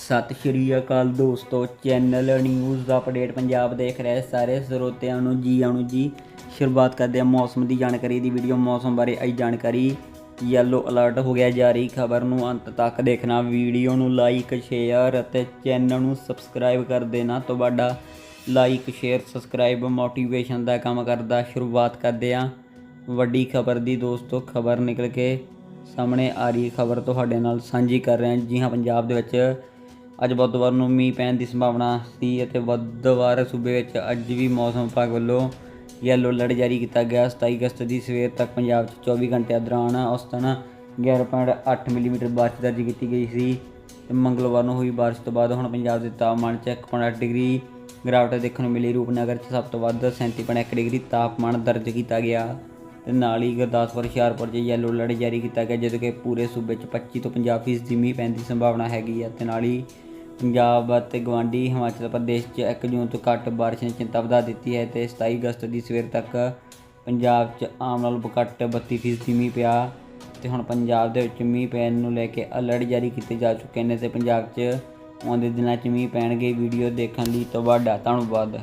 ਸਤਿ ਸ਼੍ਰੀ ਅਕਾਲ ਦੋਸਤੋ channel news update Punjab ਦੇਖ ਰਹੇ ਸਾਰੇ ਸਰੋਤਿਆਂ ਨੂੰ ਜੀ ਆਣੂ ਜੀ। ਸ਼ੁਰੂਆਤ ਕਰਦੇ ਹਾਂ ਮੌਸਮ ਦੀ ਜਾਣਕਾਰੀ ਦੀ ਵੀਡੀਓ ਮੌਸਮ ਬਾਰੇ ਆਈ ਜਾਣਕਾਰੀ। ਯੈਲੋ ਅਲਰਟ ਹੋ ਗਿਆ ਜਾਰੀ, ਖਬਰ ਨੂੰ ਅੰਤ ਤੱਕ ਦੇਖਣਾ। ਵੀਡੀਓ ਨੂੰ ਲਾਈਕ ਸ਼ੇਅਰ ਅਤੇ ਚੈਨਲ ਨੂੰ ਸਬਸਕ੍ਰਾਈਬ ਕਰ ਦੇਣਾ। ਤੁਹਾਡਾ ਲਾਈਕ ਸ਼ੇਅਰ ਸਬਸਕ੍ਰਾਈਬ ਮੋਟੀਵੇਸ਼ਨ ਦਾ ਕੰਮ ਕਰਦਾ। ਸ਼ੁਰੂਆਤ ਕਰਦੇ ਹਾਂ ਵੱਡੀ ਖਬਰ ਦੀ ਦੋਸਤੋ, ਖਬਰ ਨਿਕਲ ਕੇ ਸਾਹਮਣੇ ਆ ਰਹੀ ਖਬਰ ਤੁਹਾਡੇ ਨਾਲ ਸਾਂਝੀ ਕਰ ਰਹੇ ਹਾਂ ਜੀ ਹਾਂ, ਪੰਜਾਬ ਦੇ ਵਿੱਚ ਅੱਜ ਬੁੱਧਵਾਰ ਨੂੰ ਮੀਂਹ ਪੈਣ ਦੀ ਸੰਭਾਵਨਾ ਸੀ ਅਤੇ ਬੁੱਧਵਾਰ ਸੂਬੇ ਵਿੱਚ ਅੱਜ ਵੀ ਮੌਸਮ ਵਿਭਾਗ ਵੱਲੋਂ ਯੈਲੋ ਅਲਰਟ ਜਾਰੀ ਕੀਤਾ ਗਿਆ। 27 ਅਗਸਤ ਦੀ ਸਵੇਰ ਤੱਕ ਪੰਜਾਬ 'ਚ 24 ਘੰਟਿਆਂ ਦੌਰਾਨ ਔਸਤਨ 11.8 ਮਿਲੀਮੀਟਰ ਬਾਰਿਸ਼ ਦਰਜ ਕੀਤੀ ਗਈ ਸੀ ਮੰਗਲਵਾਰ ਨੂੰ ਹੋਈ ਬਾਰਿਸ਼ ਤੋਂ ਬਾਅਦ ਹੁਣ ਪੰਜਾਬ ਦੇ ਤਾਪਮਾਨ 'ਚ 1.8 ਡਿਗਰੀ ਗਿਰਾਵਟ ਦੇਖਣ ਨੂੰ ਮਿਲੀ। ਰੂਪਨਗਰ 'ਚ ਸਭ ਤੋਂ ਵੱਧ 37.1 ਡਿਗਰੀ ਤਾਪਮਾਨ ਦਰਜ ਕੀਤਾ ਗਿਆ ਤੇ ਨਾਲ ਹੀ ਗੁਰਦਾਸਪੁਰ, ਹੁਸ਼ਿਆਰਪੁਰ 'ਚ ਯੈਲੋ ਅਲਰਟ ਜਾਰੀ ਕੀਤਾ ਗਿਆ, ਜਦੋਂ ਕਿ ਪੂਰੇ ਸੂਬੇ 'ਚ 25 ਤੋਂ 50 ਫੀਸਦੀ ਮੀਂਹ ਪੈਣ ਦੀ ਸੰਭਾਵਨਾ ਹੈਗੀ ਹੈ ਤੇ ਨਾਲ ਹੀ ਪੰਜਾਬ ਅਤੇ ਗਵਾਂਡੀ ਹਿਮਾਚਲ ਪ੍ਰਦੇਸ਼ 'ਚ 1 ਜੂਨ ਤੋਂ ਘੱਟ ਬਾਰਿਸ਼ ਨੇ ਚਿੰਤਾ ਵਧਾ ਦਿੱਤੀ ਹੈ ਤੇ 27 ਅਗਸਤ ਦੀ ਸਵੇਰ ਤੱਕ ਪੰਜਾਬ 'ਚ ਆਮ ਨਾਲੋਂ ਘੱਟ 32 ਫੀਸਦੀ ਮੀਂਹ ਪਿਆ ਤੇ ਹੁਣ ਪੰਜਾਬ ਦੇ ਵਿੱਚ ਮੀਂਹ ਪੈਣ ਨੂੰ ਲੈ ਕੇ ਅਲਰਟ ਜਾਰੀ ਕੀਤੇ ਜਾ ਚੁੱਕੇ ਨੇ ਤੇ ਪੰਜਾਬ 'ਚ ਆਉਂਦੇ ਦਿਨਾਂ 'ਚ ਮੀਂਹ ਪੈਣਗੇ। ਵੀਡੀਓ ਦੇਖਣ ਲਈ ਤੁਹਾਡਾ ਧੰਨਵਾਦ।